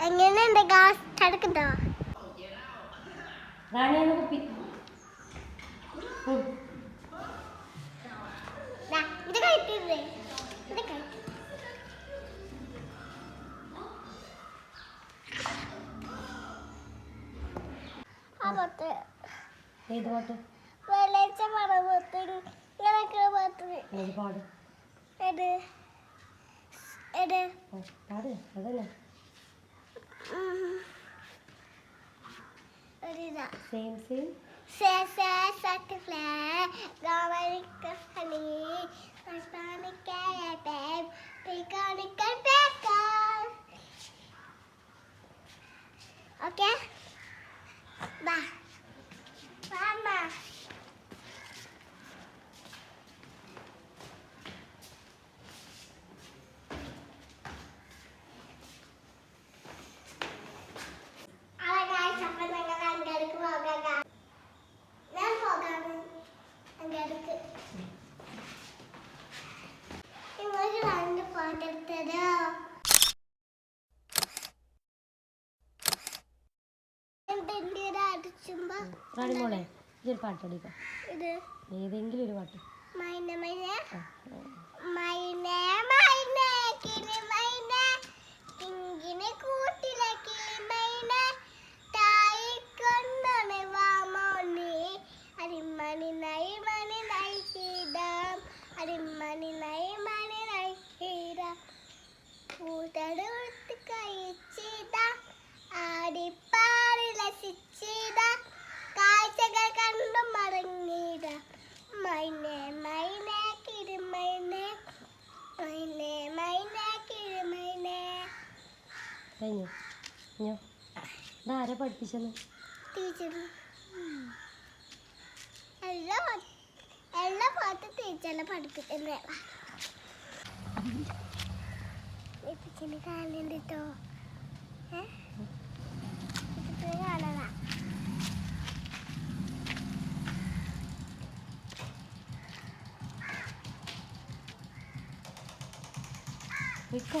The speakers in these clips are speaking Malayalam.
എങ്ങനെയുണ്ട് ഗ്ലാസ് കിടക്കുന്നുണ്ടോ റാണിയാണ് കുപ്പി ഇത് കഴിക്കില്ലേ ഇത് കഴിക്കും ഏത് പാട്ട് വെള്ളിയാഴ്ച ഇങ്ങനൊക്കെ പത്ത്. ഏത് പാട്. എട് എട് ആ, പാട് അതന്നെ ഒരിതാ സെയിം സെയിം സേ സേ സത്ത് ഫ്ലേ ഗാവരിക്ക ഹണി നട്ടാനിക്ക ഏട്ടേം പിക്കാനിക്ക പേക്ക ഓക്കെ മോളെ ഇതൊരു പാട്ട് പഠിക്കാം. ഏതെങ്കിലും ഒരു പാട്ട്. മൈന. മൈന മൈന കഴിഞ്ഞു. കഴിഞ്ഞോ ഇതാരാ പഠിപ്പിച്ചെന്ന് ടീച്ചർ. എല്ലാ എല്ലാ പാട്ട് ടീച്ചറിനെ പഠിപ്പിക്കുന്നേ ടീച്ചറിന് കാണുന്നുണ്ട് കേട്ടോ ഏ? ടീച്ചറിന്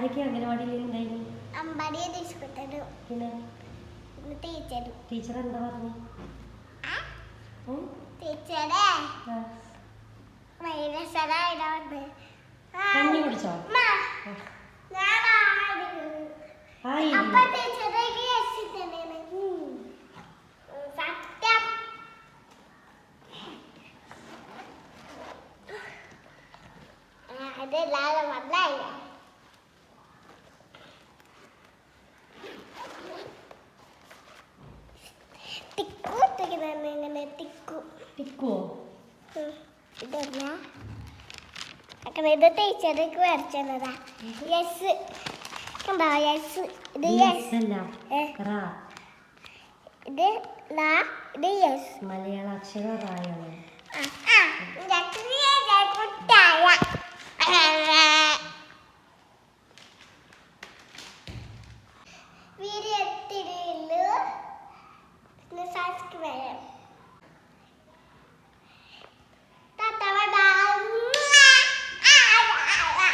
ആരൊക്കെ അംഗനവാടിയിൽ ഉണ്ടായിരുന്നു അമ്പടിയെ ടീച്ചർ പിന്നെ? ടീച്ചർ ടീച്ചർ എന്താ പറഞ്ഞു? ടീച്ചറേ. കഞ്ഞി കുടിച്ചോ? ഇങ്ങനെ ടിക്കു ടിക്കുവോ ഉം. ഇതല്ല അങ്ങനെ ഇത് ടീച്ചർക്ക് വരച്ചതാ യെസ് കണ്ടോ? യെസ് ഇത് യെസ് ഇത് ലാ ഇത് യെസ് മലയാള അക്ഷരം റായാണ്. ആ ആ